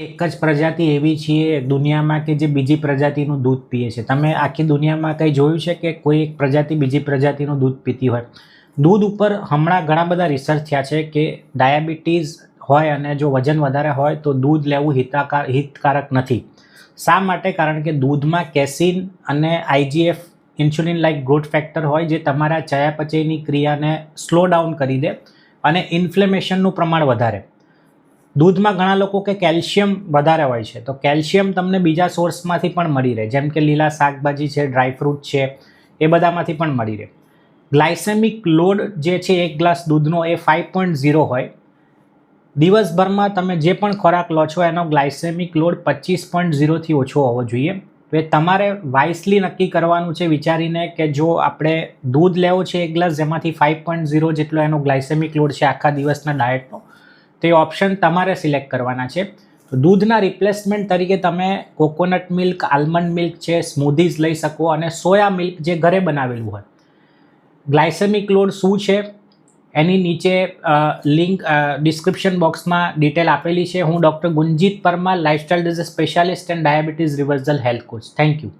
એક જ પ્રજાતિ એવી છીએ દુનિયામાં કે જે બીજી પ્રજાતિનું દૂધ પીએ છે. તમે આખી દુનિયામાં કંઈ જોયું છે કે કોઈ એક પ્રજાતિ બીજી પ્રજાતિનું દૂધ પીતી હોય? દૂધ ઉપર હમણાં ઘણા બધા રિસર્ચ થયા છે કે ડાયાબિટીસ હોય અને જો વજન વધારે હોય તો દૂધ લેવું હિતાકાર, હિતકારક નથી. શા માટે? કારણ કે દૂધમાં કેસિન અને IGF insulin like growth factor હોય જે તમારા ચયાપચયની ક્રિયાને સ્લો ડાઉન કરી દે અને ઇન્ફ્લેમેશનનું પ્રમાણ વધારે. દૂધમાં ઘણા લોકો કે કેલ્શિયમ વધારે હોય છે. તો કેલ્શિયમ તમને બીજા સોર્સમાંથી પણ મળી રહે. જેમ કે લીલા શાકભાજી છે ડ્રાયફ્રૂટ છે, એ બધામાંથી પણ મળી રહે. ગ્લાયસેમિક લોડ જે છે, એક ગ્લાસ દૂધનો એ ફાઇવ પોઈન્ટ ઝીરો હોય. દિવસભરમાં તમે જે પણ ખોરાક લો છો, એનો ગ્લાયસેમિક લોડ પચીસ પોઈન્ટ ઝીરોથી ઓછો હોવો જોઈએ. તો એ તમારે વાઇસલી નક્કી કરવાનું છે, વિચારીને કે જો આપણે દૂધ લેવો છે એક ગ્લાસ, જેમાંથી ફાઇવ પોઈન્ટ ઝીરો જેટલો એનો ગ્લાયસેમિક લોડ છે આખા દિવસના ડાયટનો તો ઓપ્શન તમારે સિલેક્ટ કરવાના છે. તો દૂધના રિપ્લેસમેન્ટ તરીકે તમે કોકોનટ મિલ્ક આલમંડ મિલ્ક છે સ્મૂધીઝ લઈ શકો અને સોયા મિલ્ક જે ઘરે બનાવેલું હોય. ગ્લાયસેમિક લોડ શું છે? એની નીચે લિંક ડિસ્ક્રિપ્શન બોક્સમાં ડિટેલ આપેલી છે. હું doctor Gunjit Parmar lifestyle disease specialist and diabetes reversal health coach thank you